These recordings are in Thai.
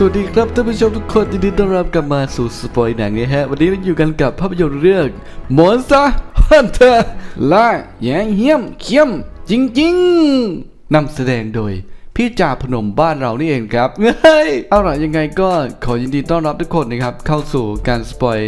สวัสดีครับท่านผู้ชมทุกคนยินดีต้อนรับกลับมาสู่สปอยหนังนะฮะ วันนี้เราอยู่กันกับภาพยนตร์เรื่อง Monster Hunter และแยงเฮียมเขี้ยม จริงๆนำแสดงโดยพี่จ่าพนมบ้านเรานี่เองครับเฮ้ยเอาล่ะยังไงก็ขอยินดีต้อนรับทุกคนนะครับ เข้าสู่การสปอย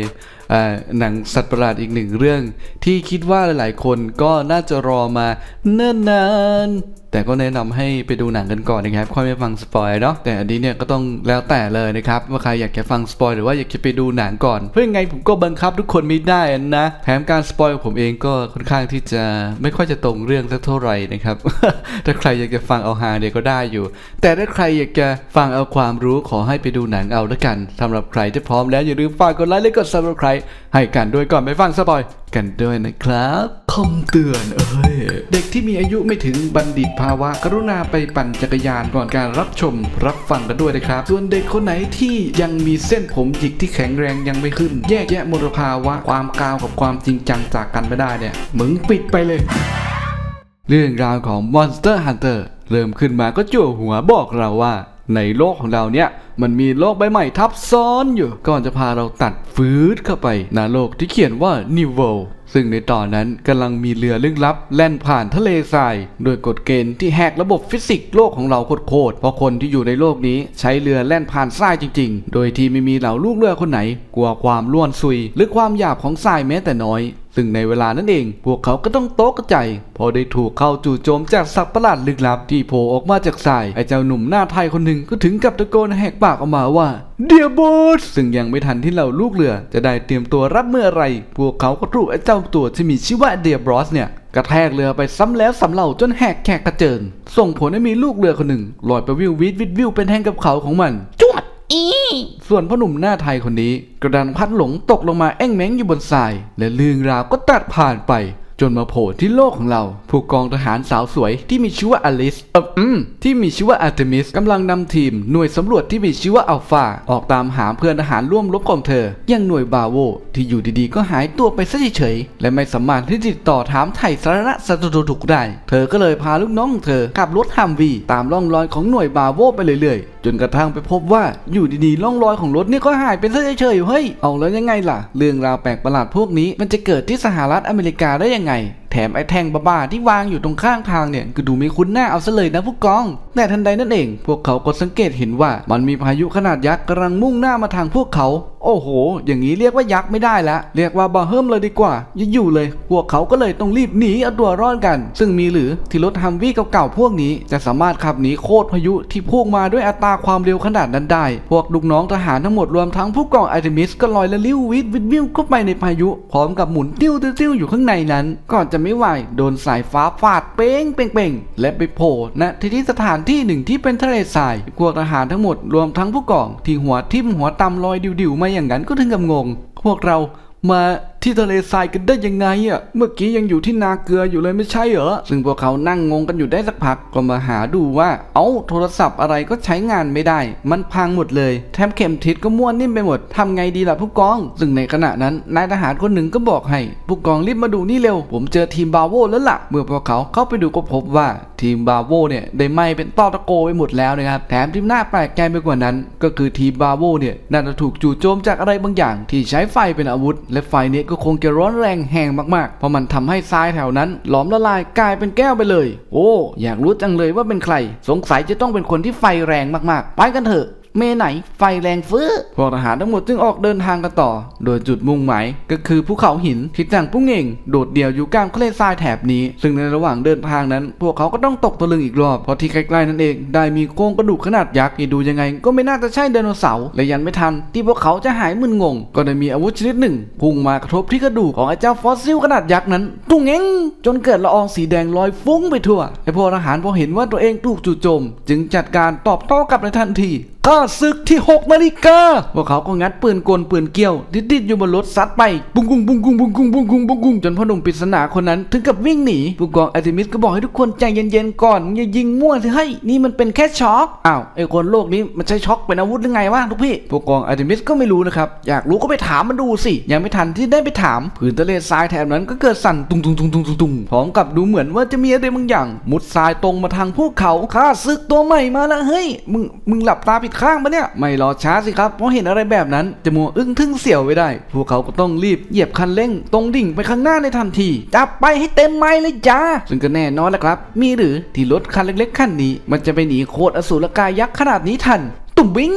หนังสัตว์ประหลาดอีกหนึ่งเรื่อง ที่คิดว่าหลายๆ คนก็น่าจะรอมาเนิ่นนาน แต่ก็แนะนำให้ไปดูหนังกันก่อนนะครับ ค่อยไปฟังสปอยเนาะ แต่อันนี้เนี่ยก็ต้องแล้วแต่เลยนะครับ ว่าใครอยากจะฟังสปอยหรือว่าอยากจะไปดูหนังก่อน เพราะยังไงผมก็บังคับทุกคนไม่ได้นะ แถมการสปอยของผมเองก็ค่อนข้างที่จะไม่ค่อยจะตรงเรื่องสักเท่าไหร่นะครับ ถ้าใครอยากจะฟังเอาฮาเนี่ยก็ได้อยู่ แต่ถ้าใครอยากจะฟังเอาความรู้ขอให้ไปดูหนังเอาละกันสำหรับใครที่พร้อมแล้วอย่าลืมฝากกดไลค์และกด subscribe ให้กันด้วยก่อนไปฟังสปอย กันด้วยนะครับคำเตือนเอ้ย เด็กที่มีอายุไม่ถึงบัณฑิตภาวะ กรุณาไปปั่นจักรยานก่อนการรับชมรับฟังกันด้วยนะครับ ส่วนเด็กคนไหนที่ยังมีเส้นผมหยิกที่แข็งแรงยังไม่ขึ้น แยกแยะมลภาวะความกาวกับความจริงจังจากกันไม่ได้เนี่ยมึงปิดไปเลย เรื่องราวของ Monster Hunter เริ่มขึ้นมาก็จั่วหัวบอกเราว่า ในโลกของเราเนี่ยมันมีโลกใบใหม่ทับซ้อนอยู่ก่อนจะพาเราตัดฟืดเข้าไปณโลกที่เขียนว่า New World ซึ่งในตอนนั้นกำลังมีเรือลึกลับ แล่นผ่านทะเลทราย โดยกฎเกณฑ์ที่แหกระบบฟิสิกส์โลกของเราโคตรเพราะคนที่อยู่ในโลกนี้ใช้เรือแล่นผ่านทรายจริง ๆ โดยที่ไม่มีเหล่าลูกเรือคนไหน กลัวความล้วนซุย หรือความหยาบของทรายแม้แต่น้อย ซึ่งในเวลานั้นเอง พวกเขาก็ต้องโต๊ะกระใจ พอได้ถูกเข้าจู่โจมจากสัตว์ประหลาดลึกลับที่โผล่ออกมาจากทราย ไอ้เจ้าหนุ่มหน้าไทยคนหนึ่งก็ถึงกับตะโกนแหกปากออกมาว่าเดียบอสซึ่งยังไม่ทันที่เหล่าลูกเรือ จะได้เตรียมตัวรับเมื่อไหรพวกเขาก็ถูกไอ้เจ้าตัวที่มีชื่อว่าเดียบอสเนี่ยกระแทกเรือไปซ้ำแล้วซ้ำเล่าจนแหกแขกกระเจิง ส่งผลให้มีลูกเรือคนหนึ่งลอยไปวิววิดวิดวิวเป็นแท่งกับเขาของมันจวด อีส่วนพ่อหนุ่มหน้าไทยคนนี้ กระดันพัดหลงตกลงมาแอ่งแมงอยู่บนทราย และเรื่องราวก็ตัดผ่านไป จนมาโผล่ที่โลกของเรา ผู้กองทหารสาวสวยที่มีชื่อว่าอลิสเอออืมที่มีชื่อว่าอาร์เทมิสกำลังนำทีมหน่วยสำรวจที่มีชื่อว่าอัลฟาออกตามหาเพื่อนทหารร่วมรบของเธอ อย่างหน่วยบาโวที่อยู่ดีๆก็หายตัวไปซะเฉยๆและไม่สามารถที่ติดต่อถามไถ่สาระสัตว์ถูกได้ เธอก็เลยพาลูกน้องของเธอขับรถฮัมวีตามร่องรอยของหน่วยบาโวไปเรื่อยๆจนกระทั่งไปพบว่าอยู่ดีๆร่องรอยของรถนี่ก็หายไปซะเฉยๆเฮ้ยเอาแล้วยังไงล่ะ เรื่องราวแปลกประหลาดพวกนี้มันจะเกิดที่สหรัฐอเมริกาได้ยังไง แถมไอ้แท่งบ้าๆที่วางอยู่ตรงข้างทางเนี่ยก็ดูไม่คุ้นหน้าเอาซะเลยนะผู้กอง แต่ทันใดนั่นเอง พวกเขาก็สังเกตเห็นว่ามันมีพายุขนาดยักษ์กำลังมุ่งหน้ามาทางพวกเขา โอ้โห อย่างนี้เรียกว่ายักษ์ไม่ได้ละ เรียกว่าบาเฮิมเลยดีกว่าอย่าอยู่เลย พวกเขาก็เลยต้องรีบหนีเอาตัวรอดกัน ซึ่งมีหรือที่รถฮัมวี่เก่าๆพวกนี้ จะสามารถขับหนีโคตรพายุที่พุ่งมาด้วยอัตราความเร็วขนาดนั้นได้ พวกลูกน้องทหารทั้งหมดรวมทั้งผู้กองไอเทมิสก็ลอยละลิ้ววิดวิดวิวเข้าไปในพายุพร้อมกับหมุนติ้วติ้วติ้วอยู่ข้างในนั้นก่อนจะไม่ไหว โดนสายฟ้าฟาดเป้งเป่งเป้งและไปโผล่ณที่ที่สถานที่หนึ่งที่เป็นทะเลทรายพวกทหารทั้งหมดรวมทั้งผู้กอง ที่หัวทิ่มหัวตำลอยดิวๆมาอย่างนั้นก็ถึงกับงง พวกเรามา ที่ทะเลทรายกันได้ยังไงอะ เมื่อกี้ยังอยู่ที่นาเกลืออยู่เลยไม่ใช่เหรอ ซึ่งพวกเขานั่งงงกันอยู่ได้สักพักก็มาหาดูว่า เอ้าโทรศัพท์อะไรก็ใช้งานไม่ได้ มันพังหมดเลย แถมเข็มทิศก็ม้วนนิ่มไปหมดทำไงดีล่ะผู้กอง ซึ่งในขณะนั้นนายทหารคนหนึ่งก็บอกให้ ผู้กองรีบมาดูนี่เร็ว ผมเจอทีมบาโวแล้วล่ะ เมื่อพวกเขาเข้าไปดูก็พบว่าทีมบาโวเนี่ยได้ไหม้เป็นต้อตะโกไปหมดแล้วนะครับ แถมที่น่าแปลกใจไปกว่านั้น ก็คือทีมบาโวเนี่ยน่าจะถูกจู่โจมจากอะไรบางอย่าง ที่ใช้ไฟเป็นอาวุธ และไฟเนี้ก็คงจะร้อนแรงแห่งมากๆ เพราะมันทำให้ทรายแถวนั้น หลอมละลายกลายเป็นแก้วไปเลย โอ้ อยากรู้จังเลยว่าเป็นใคร สงสัยจะต้องเป็นคนที่ไฟแรงมากๆ ไปกันเถอะ เมไหนไฟแรงฟื้อพวกทหารทั้งหมดจึงออกเดินทางกันต่อ โดยจุดมุ่งหมายก็คือภูเขาหินที่จังปุ้งเองโดดเดี่ยวอยู่กลางทะเลทรายแถบนี้ ซึ่งในระหว่างเดินทางนั้น พวกเขาก็ต้องตกตะลึงอีกรอบเพราะที่ใกล้ๆนั่นเองได้มีโครงกระดูกขนาดยักษ์ที่ดูยังไง ก็ไม่น่าจะใช่ไดโนเสาร์และยันไม่ทัน ที่พวกเขาจะหายมึนงง ก็ได้มีอาวุธชนิดหนึ่งพุ่งมากระทบที่กระดูกของไอ้เจ้าฟอสซิลขนาดยักษ์นั้นตุ้งเองจนเกิดละอองสีแดงลอยฟุ้งไปทั่วไอ้พวกทหารพอเห็นว่าตัวเองถูกจู่โจม จึงจัดการตอบโต้กลับในทันทีก็ศึกที่ 6 นาฬิกาพวกเขาก็งัดปืนกลปืนเกี้ยวดิดๆอยู่บนรถซัดไปปุ้งกุ้งปุ้งกุ้งปุ้งกุ้งปุ้งกุ้งปุ้งกุ้งจนพ่อหนุ่มปริศนาคนนั้นถึงกับวิ่งหนีผู้กองอาร์ติมิสก็บอกให้ทุกคนใจเย็นๆก่อนอย่ายิงมั่วสิให้ยนี่มันเป็นแค่ช็อกอ้าวไอ้คนโลกนี้มันใช้ช็อกเป็นอาวุธหรือไงวะทุกพี่ผู้กองอาร์ติมิสก็ไม่รู้นะครับอยากรู้ก็ไปถามมันดูสิยังไม่ทันที่ได้ไปถามผืนทะเลทรายแถบนั้นก็เกิดสั่นตุงตุงตุงตุงตุงตุงพร้อมกับดูเหมือนว่าจะมีอะไรบางอย่าง มุดทรายตรงมาทางพวกเขาข้าศึกตัวใหม่มาแล้วเฮ้ยมึงมึงหลับตาผิดข้างปะเนี่ย ไม่รอช้าสิครับ เพราะเห็นอะไรแบบนั้น จะมัวอึ้งทึ่งเสี่ยวไว้ได้ พวกเขาก็ต้องรีบเหยียบคันเร่ง ตรงดิ่งไปข้างหน้าในทันที จับไปให้เต็มไม้เลยจ้า ซึ่งก็แน่นอนแหละครับ มีหรือที่รถคันเล็กๆคันนี้ มันจะไปหนีโคตรอสูรกายยักษ์ขนาดนี้ทัน ตุ่มวิ่ง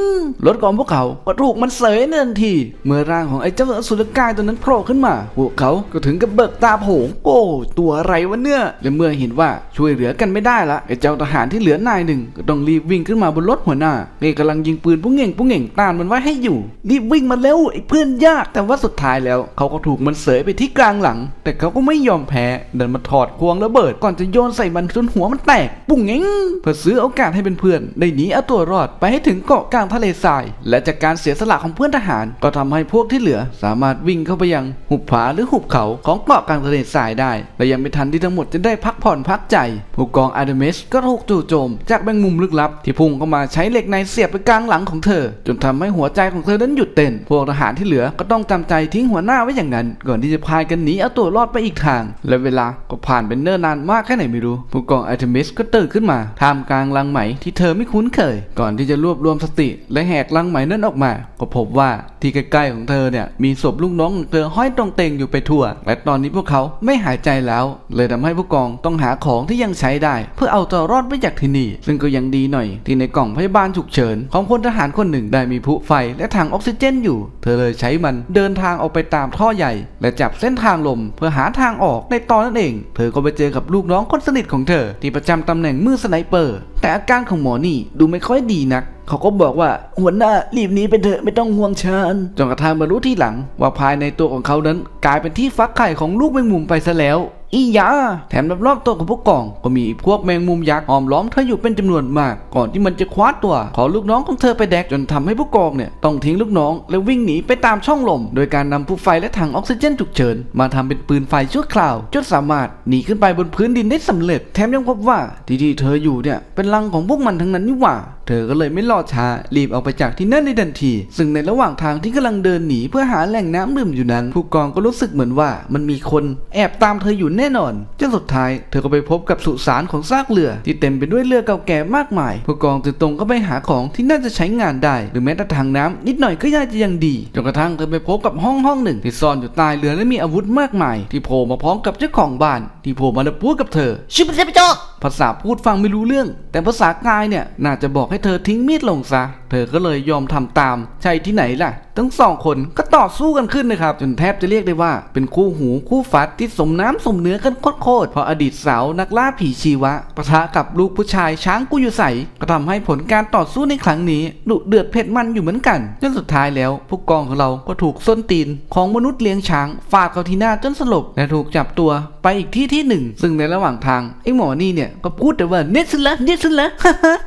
รถของพวกเขาก็ถูกมันเสยในทันที เมื่อร่างของไอ้เจ้าสุรกายตัวนั้นโผล่ขึ้นมา พวกเขาก็ถึงกับเบิกตาโผงโอ้ตัวอะไรวะเนี่ยและเมื่อเห็นว่าช่วยเหลือกันไม่ได้ละไอ้เจ้าทหารที่เหลือนายหนึ่งก็ต้องรีบวิ่งขึ้นมาบนรถหัวหน้าเอกกำลังยิงปืนปุ้งเหง่งปุ้งเหง่งต้านมันไว้ให้อยู่รีบวิ่งมาเร็วไอ้เพื่อนยากแต่ว่าสุดท้ายแล้ว เขาก็ถูกมันเสยไปที่กลางหลัง แต่เขาก็ไม่ยอมแพ้เดินมาถอดควงระเบิดก่อนจะโยนใส่มันจนหัวมันแตก ปุ้งเหง่งเพื่อซื้อโอกาสให้เป็นเพื่อนได้หนีเอาตัวรอดไปให้ถึงเกาะกลางทะเลทราย และจากการเสียสละของเพื่อนทหาร ก็ทำให้พวกที่เหลือ สามารถวิ่งเข้าไปยังหุบผาหรือหุบเขาของเกาะกลางทะเลทรายได้ และยังไม่ทันที่ทั้งหมดจะได้พักผ่อนพักใจ ผู้กองอาร์เดเมสก็ถูกจู่โจม จากแมงมุมลึกลับ ที่พุ่งเข้ามาใช้เหล็กในเสียบไปกลางหลังของเธอ จนทำให้หัวใจของเธอนั้นหยุดเต้น พวกทหารที่เหลือก็ต้องจำใจทิ้งหัวหน้าไว้อย่างนั้น ก่อนที่จะพายกันหนีเอาตัวรอดไปอีกทาง และเวลาก็ผ่านเป็นเนิ่นนานมากแค่ไหนไม่รู้ ผู้กองอาร์เดเมสก็ตื่นขึ้นมาท่ามกลางลังไหมที่เธอไม่คุ้นเคย ก่อนที่จะรวบรวมสติและแหกลังไหมนั้นออกมา ก็พบว่าที่ใกล้ๆของเธอเนี่ยมีศพลูกน้องของเธอห้อยตรงเตงอยู่ไปทั่ว และตอนนี้พวกเขาไม่หายใจแล้ว เลยทำให้ผู้กองต้องหาของที่ยังใช้ได้ เพื่อเอาตัวรอดไปจากที่นี่ ซึ่งก็ยังดีหน่อย ที่ในกล่องพยาบาลฉุกเฉิน ของพลทหารคนหนึ่งได้มีพลุไฟและถังออกซิเจนอยู่ เธอเลยใช้มันเดินทางออกไปตามท่อใหญ่ และจับเส้นทางลมเพื่อหาทางออกในตอนนั้นเอง เธอก็ไปเจอกับลูกน้องคนสนิทของเธอ ที่ประจำตำแหน่งมือสไนเปอร์ แต่อาการของหมอนี่ดูไม่ค่อยดีนัก เขาก็บอกว่าหัวหน้ารีบหนีไปเถอะไม่ต้องห่วงฉันจนกระทั่งมารู้ที่หลัง ว่าภายในตัวของเขานั้นกลายเป็นที่ฟักไข่ของลูกแมงมุมไปซะแล้ว อียาแถมรอบๆตัวของพวกกอง ก็มีพวกแมงมุมยักษ์ห้อมล้อมเธออยู่เป็นจำนวนมาก ก่อนที่มันจะคว้าตัว ขอลูกน้องของเธอไปแดกจนทำให้พวกกองเนี่ยต้องทิ้งลูกน้อง และวิ่งหนีไปตามช่องลม โดยการนำผู้ไฟและถังออกซิเจนฉุกเฉิน มาทำเป็นปืนไฟชั่วคราวจนสามารถหนีขึ้นไปบนพื้นดินได้สำเร็จ แถมยังพบว่าที่ที่เธออยู่เนี่ยเป็นรังของพวกมันทั้งนั้นนี่หว่าเธอก็เลยไม่รอช้ารีบออกไปจากที่นั่นในทันที ซึ่งในระหว่างทางที่กำลังเดินหนีเพื่อหาแหล่งน้ำดื่มอยู่นั้น ผู้กองก็รู้สึกเหมือนว่ามันมีคนแอบตามเธออยู่แน่น่นอนจนสุดท้ายเธอก็ไปพบกับสุสานของซากเรือ ที่เต็มไปด้วยเรือเก่าแก่มากมายผู้กองจึงตรงก็ไปหาของที่น่าจะใช้งานได้ หรือแม้แต่ถังน้ำนิดหน่อยก็ย่าจะยังดีจนกระทั่งเธอไปพบกับห้องห้องหนึ่งที่ซ่อนอยู่ใต้เรือและมีอาวุธมากมาย ที่โผล่มาพร้อมกับเจ้าของบ้าน ที่โผล่มาแล้วพูดกับเธอ ชิบะเซปโจภาษาพูดฟังไม่รู้เรื่อง แต่ภาษากายเนี่ยน่าจะบอกให้เธอทิ้งมีดลงซะ เธอก็เลยยอมทำตาม ใช่ที่ไหนล่ะ ทั้งสองคนก็ต่อสู้กันขึ้นนะครับ จนแทบจะเรียกได้ว่าเป็นคู่หูคู่ฟัดที่สมน้ำสมเนื้อกันโคตรๆเพราะอดีตสาวนักล่าผีชีวะปะทะกับลูกผู้ชายช้างกุยุใสก็ทำให้ผลการต่อสู้ในครั้งนี้ดุเดือดเผ็ดมันอยู่เหมือนกันจนสุดท้ายแล้วผู้กองของเราก็ถูกส้นตีนของมนุษย์เลี้ยงช้างฟาดเข้าที่หน้าจนสลบและถูกจับตัวไปอีกที่ที่หนึ่งซึ่งในระหว่างทางไอ้หมอนี่เนี่ยก็พูดแต่ว่าเน็ตสุดละเน็ตสุดละ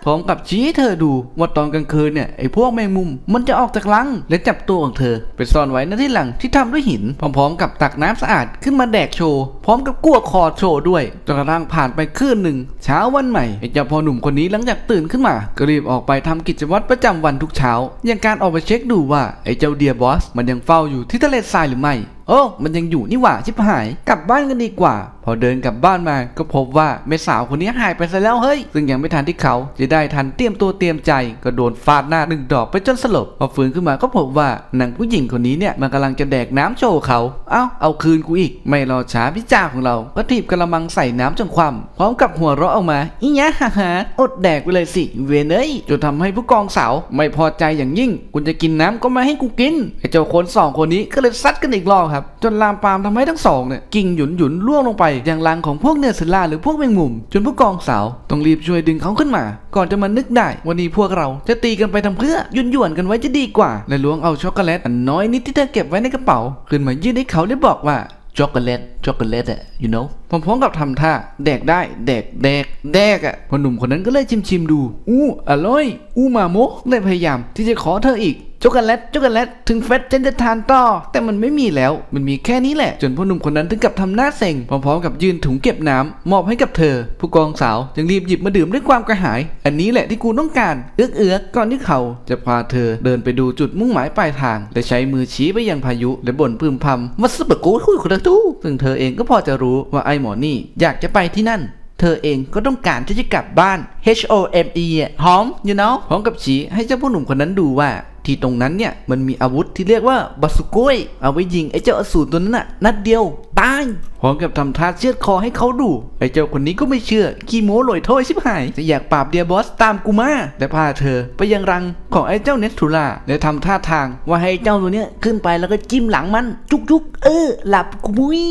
พร้อมกับชี้ให้เธอดูว่าตอนกลางคืนเนี่ยไอ้พวกแมงมุม มันจะออกจากรังและจับตัวของเธอ ไปซ่อนไว้ในที่หลังที่ทำด้วยหิน พร้อมๆ กับตักน้ำสะอาดขึ้นมาแดกโชว์พร้อมกับกลัวคอโชว์ด้วยจนกระทั่งผ่านไปคืนหนึ่งเช้าวันใหม่ไอ้เจ้าพ่อหนุ่มคนนี้หลังจากตื่นขึ้นมาก็รีบออกไปทำกิจวัตรประจำวันทุกเช้า อย่างการออกไปเช็คดูว่าไอ้เจ้าเดียบอสมันยังเฝ้าอยู่ที่ทะเลทรายหรือไม่โอ้มันยังอยู่นี่หว่าชิบหาย กลับบ้านกันดีกว่า พอเดินกลับบ้านมาก็พบว่าแม่สาวคนนี้หายไปซะแล้วเฮ้ย ซึ่งยังไม่ทันที่เขาจะได้ทันเตรียมตัวเตรียมใจ ก็โดนฟาดหน้าหนึ่งดอกไปจนสลบ พอฟื้นขึ้นมาก็พบว่านางผู้หญิงคนนี้เนี่ยมันกำลังจะแดกน้ำโชว์เขา เอ้า เอาคืนกูอีก ไม่รอช้าพี่จ่าของเรา ก็ถีบกระมังใส่น้ำจนคว่ำพร้อมกับหัวเราะออกมา อียะฮ่าฮ่าอดแดกไปเลยสิ เวนเอ้ยจนทำให้ผู้กองสาวไม่พอใจอย่างยิ่ง คุณจะกินน้ำก็มาให้กูกิน ไอ้เจ้าคนสองคนนี้ก็เลยซัดกันอีกรอบครับ จนลามปามทำให้ทั้งสองเนี่ยกิ่งหยุนหยุนล่วงลงไปอย่างรังของพวกเนื้อสลาหรือพวกแมงมุม จนผู้กองสาวต้องรีบช่วยดึงเขาขึ้นมา ก่อนจะมานึกได้ วันนี้พวกเราจะตีกันไปทำเพื่อยุ่นหยวนกันไว้จะดีกว่า และล้วงเอาช็อกโกแลตอันน้อยนิดที่เธอเก็บไว้ในกระเป๋า ขึ้นมายื่นให้เขาได้บอกว่าช็อกโกแลตช็อกโกแลตอะ you know พร้อมๆกับทำท่าแดกได้แดกแดกแดกอะพอหนุ่มคนนั้นก็เลยชิมชิมๆดู อู้อร่อย อู้มาโมกเลยพยายามที่จะขอเธออีก ช็อกโกแลตช็อกโกแลตถึงเฟสฉันจะทานต่อ แต่มันไม่มีแล้ว มันมีแค่นี้แหละ จนพ่อหนุ่มคนนั้นถึงกับทำหน้าเซ็งพร้อมๆกับยืนถุงเก็บน้ำมอบให้กับเธอ ผู้กองสาวจึงรีบหยิบมาดื่มด้วยความกระหาย อันนี้แหละที่กูต้องการ เอื้อกเอื้อกก่อนที่เขาจะพาเธอเดินไปดูจุดมุ่งหมายปลายทางและใช้มือชี้ไปยังพายุและบ่นพึมพำว่าสบกูคุยคุยตู้ซึ่งเธอเองก็พอจะรู้ว่าไอ้หมอนี่อยากจะไปที่นั่น เธอเองก็ต้องการที่จะกลับบ้าน H O M E หอม you know พร้อมกับชี้ให้เจ้าผู้หนุ่มคนนั้นดูว่า ที่ตรงนั้นเนี่ยมันมีอาวุธที่เรียกว่าบาสุโกยเอาไว้ยิงไอ้เจ้าอสูรตัวนั้นน่ะนัดเดียวตายพร้อมกับทำท่าเชือดคอให้เขาดูไอ้เจ้าคนนี้ก็ไม่เชื่อขี้โม้ลอยถ้อยชิบหายจะอยากปราบเดียบอสตามกูมาแต่พาเธอไปยังรังของไอ้เจ้าเนสทูล่าและทำท่าทางว่าให้เจ้าตัวเนี้ยขึ้นไปแล้วก็จิ้มหลังมันจุกจุกๆเออหลับกูมุ้ย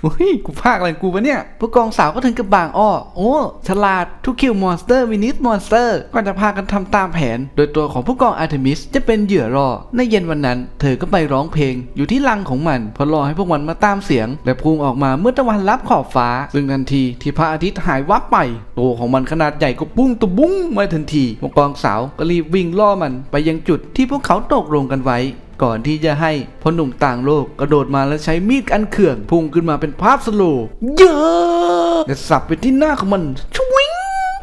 เฮ้ยกูพากอะไรกูวะเนี่ยผู้กองสาวก็ถึงกับบางอ้อโอ้ฉลาดทุกคิวมอนสเตอร์วินิสมอนสเตอร์ก่อนจะพากันทำตามแผน โดยตัวของผู้กองอาร์เทมิสจะเป็นเหยื่อรอ ในเย็นวันนั้น เธอก็ไปร้องเพลง อยู่ที่รังของมันเพื่อรอให้พวกมันมาตามเสียง และพุ่งออกมาเมื่อตะวันลับขอบฟ้า ซึ่งทันทีที่พระอาทิตย์หายวับไป ตัวของมันขนาดใหญ่ก็ปุ้งตุบุ้งมาทันทีผู้กองสาวก็รีบวิ่งล่อมันไปยังจุดที่พวกเขาตกลงกันไว้ ก่อนที่จะให้พ่อหนุ่มต่างโลกกระโดดมาแล้วใช้มีดอันเขื่องพุ่งขึ้นมาเป็นภาพสโลว์เยอะและสับไปที่หน้าของมันชวิง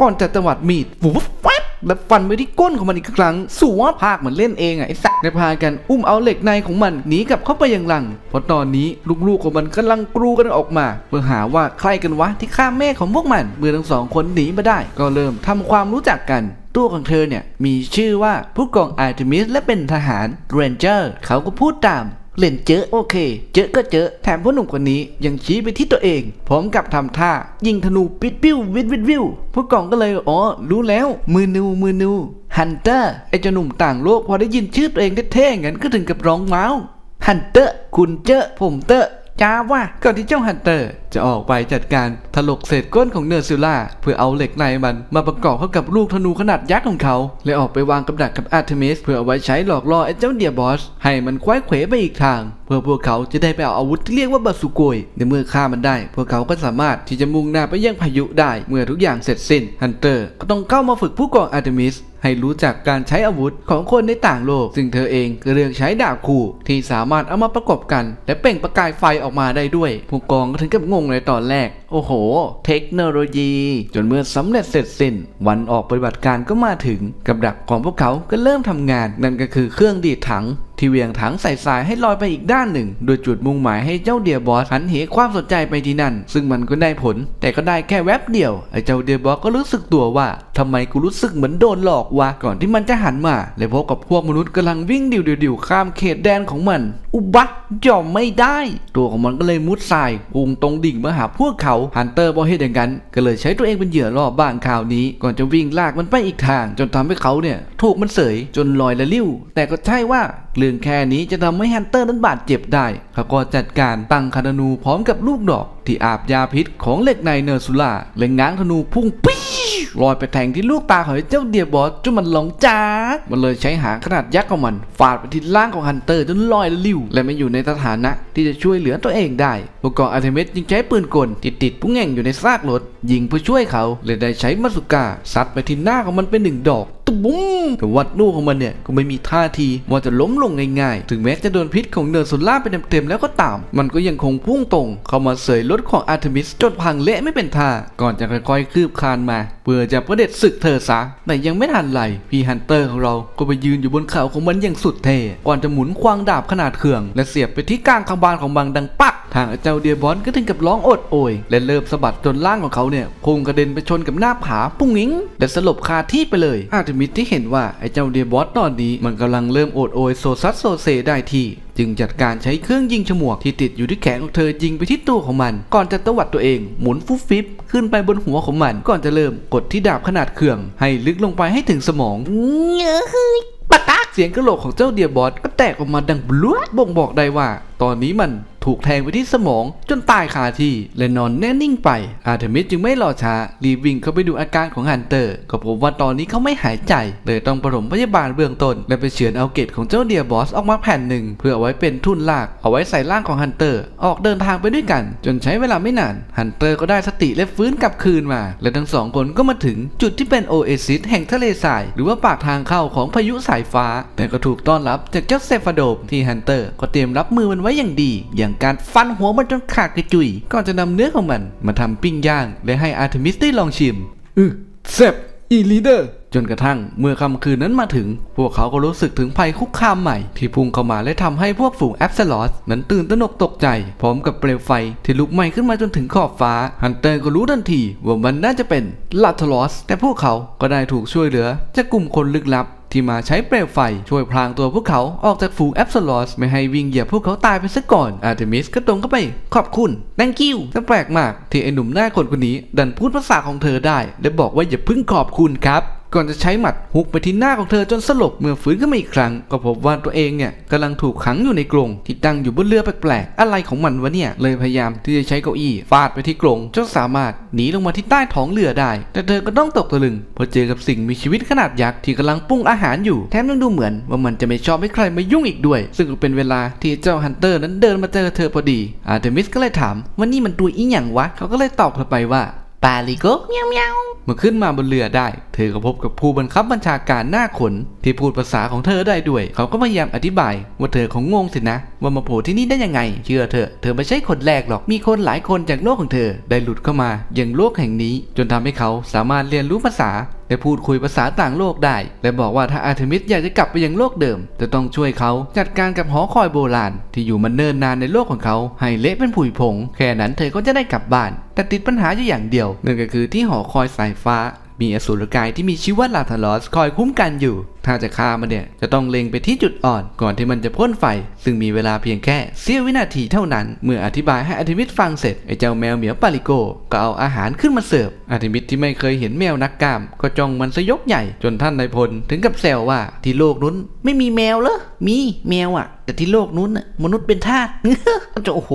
ก่อนจะตวัดมีดฟูฟแฟบ และฟันไปที่ก้นของมันอีกครั้งสัวภาคเหมือนเล่นเองอะไอ้สักได้พากันอุ้มเอาเหล็กในของมันหนีกลับเข้าไปยังรังเพราะตอนนี้ลูกๆของมันกำลังกรูกันออกมา เพื่อหาว่าใครกันวะที่ฆ่าแม่ของพวกมัน เมื่อทั้งสองคนหนีมาได้ ก็เริ่มทำความรู้จักกันตัวของเธอเนี่ยมีชื่อว่าผู้กองอาร์เทมิสและเป็นทหารเรนเจอร์เขาก็พูดตาม เล่นเจอโอเค เจอก็เจอ แถมพ่อหนุ่มคนนี้ยังชี้ไปที่ตัวเอง พร้อมกับทำท่า ยิงธนูปิดปิ้ววิดวิดวิวผู้กองก็เลยอ๋อรู้แล้ว มือนูมือนูฮันเตอร์ไอ้เจ้าหนุ่มต่างโลกพอได้ยินชื่อตัวเองเท่ๆงั้นก็ถึงกับร้องว้าวฮันเตอร์คุณเจอผมเตอร์ จ้าว่าก่อนที่เจ้าฮันเตอร์ จะออกไปจัดการถลกเศษก้นของเนอร์ซิลล่าเพื่อเอาเหล็กในมันมาประกอบเข้ากับลูกธนูขนาดยักษ์ของเขา และออกไปวางกับดักกับอาร์เทมิสเพื่อเอาไว้ใช้หลอกล่อไอ้เจ้าเดียบอส ให้มันคว้ายเขวไปอีกทาง เพื่อพวกเขาจะได้ไปเอาอาวุธที่เรียกว่าบาสุโกยในเมื่อฆ่ามันได้ พวกเขาก็สามารถที่จะมุ่งหน้าไปยังพายุได้ เมื่อทุกอย่างเสร็จสิ้นฮันเตอร์ก็ต้องเข้ามาฝึกผู้กองอาร์เทมิส ให้รู้จักการใช้อาวุธของคนในต่างโลก ซึ่งเธอเองก็เลือกใช้ดาบคู่ที่สามารถเอามาประกบกัน และเปล่งประกายไฟออกมาได้ด้วย ผู้กองก็ถึงกับงงในตอนแรก โอ้โห เทคโนโลยี จนเมื่อสำเร็จเสร็จสิ้น วันออกปฏิบัติการก็มาถึงกับดักของพวกเขาก็เริ่มทำงาน นั่นก็คือเครื่องดีดถัง ที่เวียงถังใส่สายให้ลอยไปอีกด้านหนึ่ง โดยจุดมุ่งหมายให้เจ้าเดียบอสหันเหความสนใจไปที่นั่น ซึ่งมันก็ได้ผล แต่ก็ได้แค่แวบเดียว ไอ้เจ้าเดียบอสก็รู้สึกตัวว่าทำไมกูรู้สึกเหมือนโดนหลอกวะ ก่อนที่มันจะหันมา และพบกับพวกมนุษย์กำลังวิ่งดิวดิวๆๆข้ามเขตแดนของมัน อุบัติยอมไม่ได้ ตัวของมันก็เลยมุดทรายพุ่งตรงดิ่งมาหาพวกเขาฮันเตอร์พอเห็นอย่างนั้นก็เลยใช้ตัวเองเป็นเหยื่อล่อบ้านข่าวนี้ ก่อนจะวิ่งลากมันไปอีกทาง จนทำให้เขาเนี่ยถูกมันเสยจนลอยละลิ้ว แต่ก็ใช่ว่าเรื่องแค่นี้จะทำให้ฮันเตอร์นั้นบาดเจ็บได้เขาก็จัดการตั้งคาธนูพร้อมกับลูกดอก ที่อาบยาพิษของเหล็กในเนอร์ซูล่าและง้างธนูพุ่งปี้ ลอยไปแทงที่ลูกตาของไอ้เจ้าเดียบอสจนมันหลงจาก มันเลยใช้หางขนาดยักษ์ของมัน ฟาดไปที่ร่างของฮันเตอร์จนลอยลิ้วและไม่อยู่ในสถานะที่จะช่วยเหลือตัวเองได้ผู้กอบอาร์เทมิสจึงใช้ปืนกลติดติดผู้แง่งอยู่ในซากรถยิงเพื่อช่วยเขาและได้ใช้มัสุกาซัดไปที่หน้าของมันเป็นหนึ่งดอกตุบุ้มแต่วัดลูกของมันเนี่ยก็ไม่มีท่าทีว่าจะล้มลงง่ายๆ ถึงแม้จะโดนพิษของเนอร์โซล่าไปเต็มๆแล้วก็ตาม มันก็ยังคงพุ่งตรง เข้ามาเสยรถของอาร์เทมิสจนพังเละไม่เป็นท่า ก่อนจะค่อยๆคืบคลานมา เพื่อจะประเด็จศึกเธอซะแต่ยังไม่ทันไรพี่ฮันเตอร์ของเราก็ไปยืนอยู่บนเขาของมันอย่างสุดเท่ก่อนจะหมุนควางดาบขนาดเขื่อง และเสียบไปที่กลางคางบานของมันดังปัก ทางเจ้าเดียบอสก็ถึงกับร้องโอดโอย และเริ่มสะบัดจนร่างของเขาเนี่ยพุ่งกระเด็นไปชนกับหน้าผาปุ้งงิ้งและสลบคาที่ไปเลยอาร์เทมิสที่เห็นว่าไอ้เจ้าเดียบอสตอนนี้มันกำลังเริ่มโอดโอยโซซัสโซเซได้ที่จึงจัดการใช้เครื่องยิงฉมวกที่ติดอยู่ที่แขนของเธอยิงไปที่ตัวของมัน ก่อนจะตวัดตัวเองหมุนฟุบฟิบขึ้นไปบนหัวของมัน ก่อนจะเริ่มกดที่ดาบขนาดเขื่อง ให้ลึกลงไปให้ถึงสมอง เงื้อปะตัก เสียงกระโหลกของเจ้าเดียบอสก็แตกออกมาดังบลูดบ่งบอกได้ว่า ตอนนี้มันถูกแทงไปที่สมองจนตายคาที่และนอนแน่นิ่งไป อาร์เทมิสจึงไม่รอช้า รีบวิ่งเข้าไปดูอาการของฮันเตอร์ ก็พบว่าตอนนี้เขาไม่หายใจ เลยต้องปฐมพยาบาลเบื้องต้น และไปเฉือนเอาเกตของเจ้าเดียบอสออกมาแผ่นหนึ่ง เพื่อเอาไว้เป็นทุนลาก เอาไว้ใส่ร่างของฮันเตอร์ ออกเดินทางไปด้วยกัน จนใช้เวลาไม่นานฮันเตอร์ก็ได้สติและฟื้นกลับคืนมา และทั้งสองคนก็มาถึงจุดที่เป็นโอเอซิสแห่งทะเลทราย หรือว่าปากทางเข้าของพายุสายฟ้าแต่ก็ถูกต้อนรับจากเจ้าเซฟาโดมที่ฮันเตอร์ก็เตรียมรับมือมันไว้อย่างดี อย่างการฟันหัวมันจนขาดกระจุยก่อนจะนำเนื้อของมันมาทำปิ้งย่าง และให้อาร์เทมิสได้ลองชิมอือแซบอีลีเดอร์จนกระทั่งเมื่อค่ำคืนนั้นมาถึง พวกเขาก็รู้สึกถึงภัยคุกคามใหม่ ที่พุ่งเข้ามาและทำให้พวกฝูงแอปเซลอสนั้นตื่นตระหนกตกใจ พร้อมกับเปลวไฟที่ลุกไหม้ขึ้นมาจนถึงขอบฟ้า ฮันเตอร์ก็รู้ทันทีว่ามันน่าจะเป็นลาทลอสแต่พวกเขาก็ได้ถูกช่วยเหลือจากกลุ่มคนลึกลับ ที่มาใช้เปลวไฟช่วยพรางตัวพวกเขาออกจากฝูงแอปซลอสไม่ให้วิ่งเหยียบพวกเขาตายไปซะก่อนอาร์เทมิสก็ตรงเข้าไป ขอบคุณ thank you แต่แปลกมากที่ไอ้หนุ่มหน้าคนคนนี้ ดันพูดภาษาของเธอได้ และบอกว่าอย่าเพิ่งขอบคุณครับ ก่อนจะใช้หมัดฮุกไปที่หน้าของเธอจนสลบเมื่อฟื้นขึ้นมาอีกครั้ง ก็พบว่าตัวเองเนี่ยกำลังถูกขังอยู่ในกรงที่ตั้งอยู่บนเรือแปลกๆอะไรของมันวะเนี่ยเลยพยายามที่จะใช้เก้าอี้ฟาดไปที่กรงจนสามารถหนีลงมาที่ใต้ท้องเรือได้ แต่เธอก็ต้องตกตะลึงเพราะเจอกับสิ่งมีชีวิตขนาดยักษ์ที่กำลังปรุงอาหารอยู่แถมยังดูเหมือนว่ามันจะไม่ชอบให้ใครมายุ่งอีกด้วย ซึ่งก็เป็นเวลาที่เจ้าฮันเตอร์นั้นเดินมาเจอเธอพอดีอาร์เทมิสก็เลยถามว่านี่มันตัวอีหยังวะเขาก็เลยตอบกลับไปว่า ปาลิโกเมียวเมียวเมื่อขึ้นมาบนเรือได้ เธอก็พบกับผู้บังคับบัญชาการหน้าขน ที่พูดภาษาของเธอได้ด้วย เขาก็พยายามอธิบาย ว่าเธอของงงสินะ ว่ามาโผล่ที่นี่ได้ยังไง เชื่อเธอะเธอไม่ใช่คนแรกหรอก มีคนหลายคนจากโลกของเธอ ได้หลุดเข้ามายังโลกแห่งนี้ จนทำให้เขาสามารถเรียนรู้ภาษา ได้พูดคุยภาษาต่างโลกได้ และบอกว่าถ้าอาร์เทมิสอยากจะกลับไปยังโลกเดิม จะต้องช่วยเขาจัดการกับหอคอยโบราณ ที่อยู่มันเนิ่นนานในโลกของเขา ให้เละเป็นผุยผง แค่นั้นเธอก็จะได้กลับบ้าน แต่ติดปัญหาอยู่อย่างเดียวนั่นก็คือที่หอคอยสายฟ้า มีอสูรกายที่มีชื่อว่าลาทาลอสคอยคุ้มกันอยู่ ถ้าจะฆ่ามันเนี่ยจะต้องเล็งไปที่จุดอ่อน ก่อนที่มันจะพ่นไฟ ซึ่งมีเวลาเพียงแค่เสี้ยววินาทีเท่านั้น เมื่ออธิบายให้อาร์ทิมิสฟังเสร็จไอ้เจ้าแมวเหมียวปาลิโกก็เอาอาหารขึ้นมาเสิร์ฟอาร์ทิมิสที่ไม่เคยเห็นแมวนักกล้าม ก็จ้องมันสยกใหญ่จนท่านนายพลถึงกับแซวว่าที่โลกนู้นไม่มีแมวเหรอมีแมวอะ แต่ที่โลกนู้นมนุษย์เป็นทาสจะโอ้โห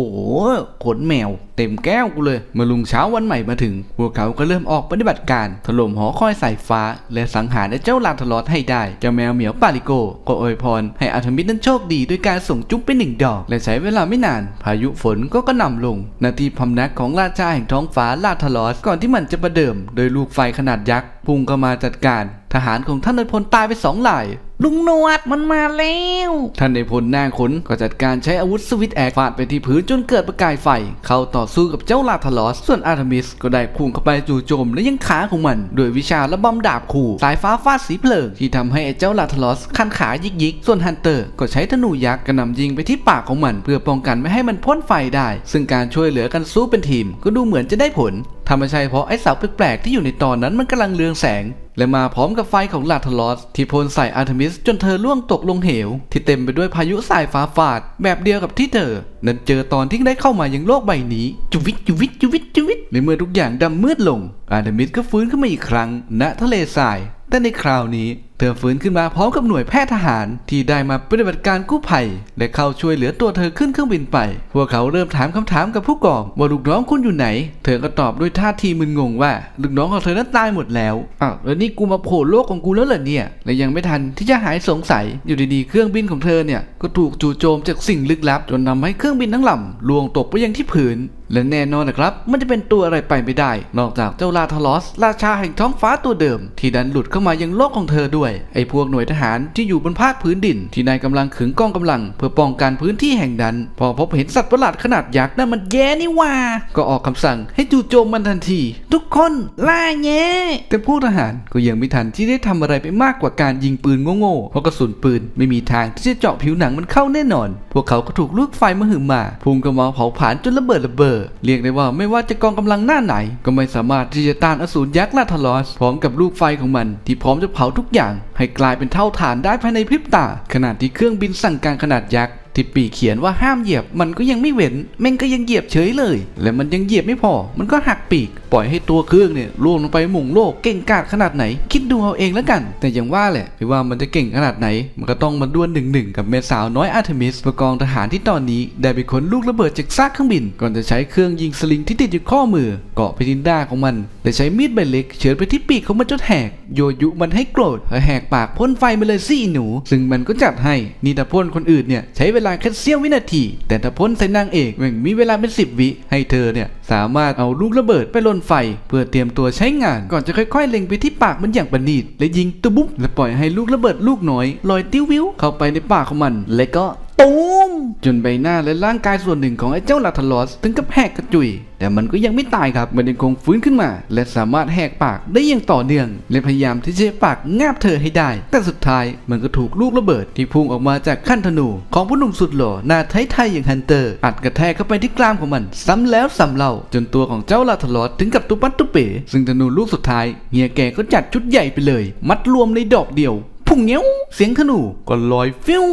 ขนแมว เต็มแก้วกูเลยเมื่อลุงเช้าวันใหม่มาถึง พวกเขาก็เริ่มออกปฏิบัติการถล่มหอคอยสายฟ้า และสังหารไอ้เจ้าลาทลอสให้ได้เจ้าแมวเหมียวปาลิโกก็อวยพร ให้อาธมิตนั้นโชคดีด้วยการส่งจุ๊บไปหนึ่งดอก และใช้เวลาไม่นาน พายุฝนก็กระหน่ำลงนาทีพำนักของราชาแห่งท้องฟ้าลาทลอสก่อนที่มันจะประเดิม โดยลูกไฟขนาดยักษ์พุ่งเข้ามาจัดการ ทหารของท่านนพลตายไปสองหลาย ลุงหนวดมันมาแล้ว ท่านในพลหน้าขนก็จัดการใช้อาวุธสวิตแอคฟาดไปที่พื้นจนเกิดประกายไฟ เข้าต่อสู้กับเจ้าลาทลอส ส่วนอาร์ทมิสก็ได้พุ่งเข้าไปจู่โจมและยังขาของมันด้วยวิชาระบำดาบขู่สายฟ้าฟาดสีเพลิง ที่ทำให้ไอ้เจ้าลาทลอสคันขายิกยิกๆส่วนฮันเตอร์ก็ใช้ธนูยักษ์กระหน่ำยิงไปที่ปากของมัน เพื่อป้องกันไม่ให้มันพ่นไฟได้ ซึ่งการช่วยเหลือกันสู้เป็นทีม ก็ดูเหมือนจะได้ผลถ้าไม่ใช่เพราะไอ้เสาแปลกๆที่อยู่ในตอนนั้นมันกำลังเรืองแสง และมาพร้อมกับไฟของลาทลอสที่พ่นใส่อาร์เทมิสจนเธอล่วงตกลงเหว ที่เต็มไปด้วยพายุสายฟ้าฟาด แบบเดียวกับที่เธอ นั้นเจอตอนที่ได้เข้ามายังโลกใบนี้ จุวิตจุวิตจุวิตจุวิตในเมื่อทุกอย่างดำมืดลง อาร์เทมิสก็ฟื้นขึ้นมาอีกครั้ง ณทะเลทราย แต่ในคราวนี้ เธอฟื้นขึ้นมาพร้อมกับหน่วยแพทย์ทหาร ที่ได้มาปฏิบัติการกู้ภัยและเข้าช่วยเหลือตัวเธอขึ้นเครื่องบินไป พวกเขาเริ่มถามคำถามกับผู้กองว่าลูกน้องคุณอยู่ไหน เธอก็ตอบด้วยท่าทีมึนงงว่าลูกน้องของเธอนั้นตายหมดแล้วอ้าวแล้วนี่กูมาโผล่โลกของกูแล้วเหรอเนี่ยและยังไม่ทันที่จะหายสงสัยอยู่ดีๆเครื่องบินของเธอเนี่ยก็ถูกจู่โจมจากสิ่งลึกลับจนทำให้เครื่องบินทั้งลำลวงตกไปยังที่พื้นและแน่นอนนะครับมันจะเป็นตัวอะไรไปไม่ได้ นอกจากเจ้าลาทลอส ราชาแห่งท้องฟ้าตัวเดิม ที่ดันหลุดเข้ามายังโลกของเธอด้วยไอ้พวกหน่วยทหารที่อยู่บนภาคพื้นดิน ที่นายกำลังขึงกองกำลัง เพื่อป้องกันพื้นที่แห่งนั้น พอพบเห็นสัตว์ประหลาดขนาดยักษ์นั่นมันแย่นี่ว่า ก็ออกคำสั่งให้จู่โจมมันทันที ทุกคนล่าแง่แต่พวกทหารก็ยังไม่ทันที่ได้ทำอะไรไปมากกว่าการยิงปืนโง่ๆเพราะกระสุนปืนไม่มีทางที่จะเจาะผิวหนังมันเข้าแน่นอน พวกเขาก็ถูกลูกไฟมหึมาพุ่งกระมาเผาผลาญจนระเบิดระเบ้อเรียกได้ว่าไม่ว่าจะกองกำลังหน้าไหน ก็ไม่สามารถที่จะต้านอสูรยักษ์ลาทลอสพร้อมกับลูกไฟของมันที่พร้อมจะเผาทุกอย่างให้กลายเป็นเท่าฐานได้ภายในพริบตา ขณะที่เครื่องบินสั่งการขนาดยักษ์ ที่ปีกเขียนว่าห้ามเหยียบมันก็ยังไม่เว้นแม่งก็ยังเหยียบเฉยเลย และมันยังเหยียบไม่พอ มันก็หักปีก ปล่อยให้ตัวเครื่องเนี่ยล่วงลงไปหม่งโลกเก่งกาจขนาดไหน คิดดูเอาเองแล้วกัน แต่อย่างว่าแหละไม่ว่ามันจะเก่งขนาดไหน มันก็ต้องมาดวลหนึ่งหนึ่งกับแม่สาวน้อยอาร์เทมิสประกองทหารที่ตอนนี้ ได้ไปขนลูกระเบิดจากซากเครื่องบิน ก่อนจะใช้เครื่องยิงสลิงที่ติดอยู่ข้อมือ เกาะไปที่หน้าของมันและใช้มีดใบเล็กเฉือนไปที่ปีกของมันจนแหกโยยุมันให้โกรธและแหกปากพ่นไฟมาเลยสิหนู ซึ่งมันก็จัดให้นี่ถ้าพ่นคนอื่นเนี่ยใช้เวลาแค่เสี้ยววินาที แต่ถ้าพ่นใส่นางเอกแม่งมีเวลาเป็นสิบวิ ให้เธอเนี่ยสามารถเอาลูกระเบิดไปลนไฟ เพื่อเตรียมตัวใช้งาน ก่อนจะค่อยๆ เล็งไปที่ปากมันอย่างประณีตและยิงตุบุ้มและปล่อยให้ลูกระเบิดลูกน้อยลอยติ้ววิวเข้าไปในปากของมัน และก็ ตูมจนใบหน้าและร่างกายส่วนหนึ่งของไอ้เจ้าลาทลอสถึงกับแหกกระจุย แต่มันก็ยังไม่ตายครับ มันยังคงฟื้นขึ้นมา และสามารถแหกปากได้อย่างต่อเนื่อง และพยายามที่จะปากงาบเธอให้ได้ แต่สุดท้ายมันก็ถูกลูกระเบิดที่พุ่งออกมาจากขั้นธนู ของผู้หนุ่มสุดหล่อหน้าไทยๆอย่างฮันเตอร์ อัดกระแทกเข้าไปที่กรามของมัน ซ้ำแล้วซ้ำเล่าจนตัวของเจ้าลาทลอสถึงกับตุปัตตุเป๋ซึ่งธนูลูกสุดท้ายเฮียแกก็จัดชุดใหญ่ไปเลย มัดรวมในดอกเดียว พุ่งเงี้ยวเสียงธนูก็ลอยฟิว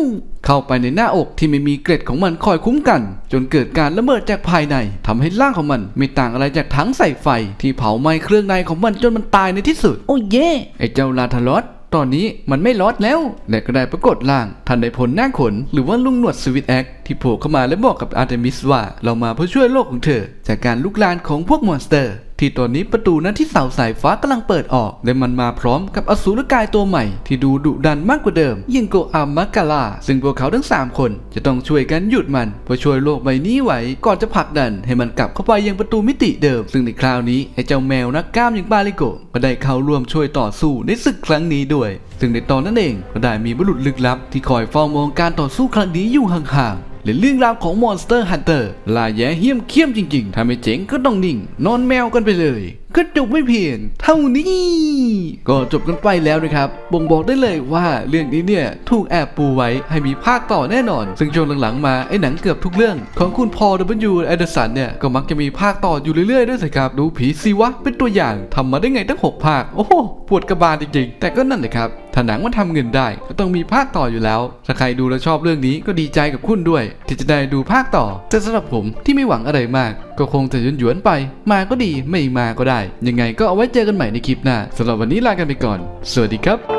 เข้าไปในหน้าอกที่ไม่มีเกล็ดของมันคอยคุ้มกัน จนเกิดการระเบิดจากภายในทำให้ร่างของมันไม่ต่างอะไรจากถังใส่ไฟ ที่เผาไหม้เครื่องในของมันจนมันตายในที่สุด โอ้เย่ไอ้เจ้าลาทารอสตอนนี้มันไม่รอดแล้วและก็ได้ปรากฏร่างทันใดผลหน้าขนหรือว่าลุงหนวดสวิตแอค ที่โผล่เข้ามาและบอกกับอาร์เตมิสว่าเรามาเพื่อช่วยโลกของเธอ จากการลุกลานของพวกมอนสเตอร์ ที่ตอนนี้ประตูนั้นที่เสาสายฟ้ากำลังเปิดออก และมันมาพร้อมกับอสูรกายตัวใหม่ ที่ดูดุดันมากกว่าเดิมยิงโกอามากาลาซึ่งพวกเขาทั้ง 3 คนจะต้องช่วยกันหยุดมันเพื่อช่วยโลกใบนี้ไว้ก่อนจะผลักดัน ให้มันกลับเข้าไปยังประตูมิติเดิม ซึ่งในคราวนี้ไอ้เจ้าแมวนักกล้ามอย่างบาลิโกก็ได้เข้าร่วมช่วยต่อสู้ในศึกครั้งนี้ด้วย ซึ่งในตอนนั้นเองก็ได้มีบุรุษลึกลับที่คอยเฝ้ามองการต่อสู้ครั้งนี้อยู่ห่างๆและเรื่องราวของ Monster Hunter ลายแย่เหี้ยมเขี้ยมจริงๆ ถ้าไม่เจ๋งก็ต้องนิ่ง นอนแมวกันไปเลย ก็จบไม่เพียงเท่านี้ ก็จบกันไปแล้วนะครับบ่งบอกได้เลยว่าเรื่องนี้เนี่ยถูกแอบปูไว้ให้มีภาคต่อแน่นอน ซึ่งช่วงหลังๆมาไอ้หนังเกือบทุกเรื่อง ของคุณพอล W แอดสันเนี่ยก็มักจะมีภาคต่ออยู่เรื่อยๆด้วยสิครับดูผีสิวะเป็นตัวอย่างทำมาได้ไงตั้ง 6 ภาค โอ้โหปวดกระบาลจริงๆ แต่ก็นั่นแหละครับถ้าหนังมันทำเงินได้ก็ต้องมีภาคต่ออยู่แล้ว ถ้าใครดูแล้วชอบเรื่องนี้ก็ดีใจกับคุณด้วย ที่จะได้ดูภาคต่อแต่สำหรับผมที่ไม่หวังอะไรมาก ก็คงจะหยวนๆไป มาก็ดีไม่มาก็ได้ ยังไงก็เอาไว้เจอกันใหม่ในคลิปหน้าสำหรับวันนี้ลากันไปก่อน สวัสดีครับ